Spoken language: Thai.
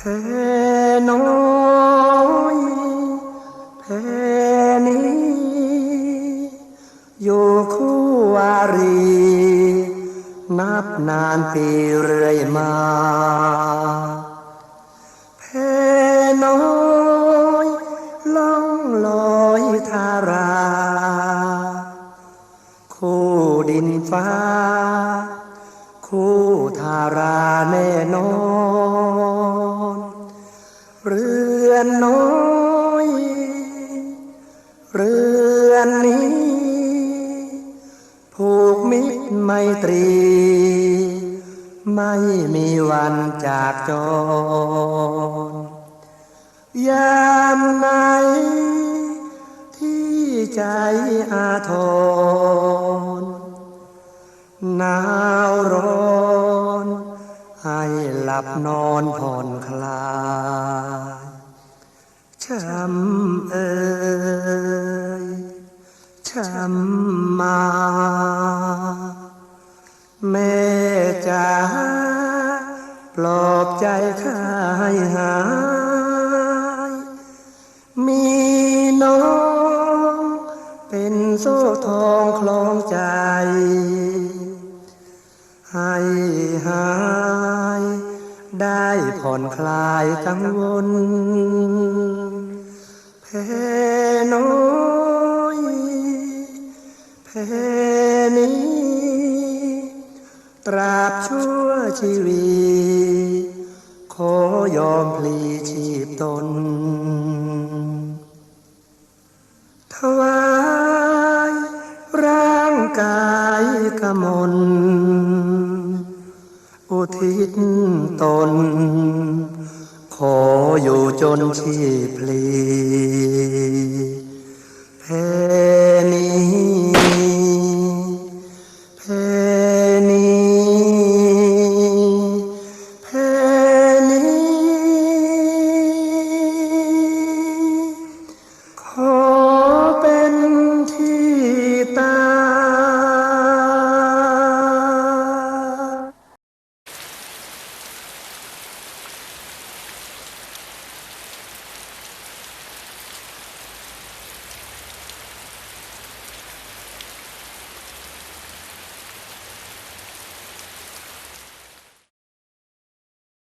แพ้น้อยแพ้นี้ อยู่คู่วารี นับนานปีเรื่อยมาแพ้น้อยล่องลอยทารา คู่ดินฟ้า คู่ทาราแน่นอน เรือนน้อย เรือนนี้ ผูกมิตรไมตรี ไม่มีวันจากจรยามไหนที่ใจอาทรหนาวร้อน ให้หลับนอนผ่อนคลาย ช้ำเอ่ยช้ำมา แม่จ๋าปลอบใจข้าให้หาย มีน้อง เป็นโซ่ทองคล้องใจ ให้หาย ได้ผ่อนคลายกังวลแพ้น้อยแพ้นี้ ตราบชั่วชีวิตขอยอมพลีชีพตน ถวายร่างกายกมลอุ ทิศตน ขออยู่จนชีพพลี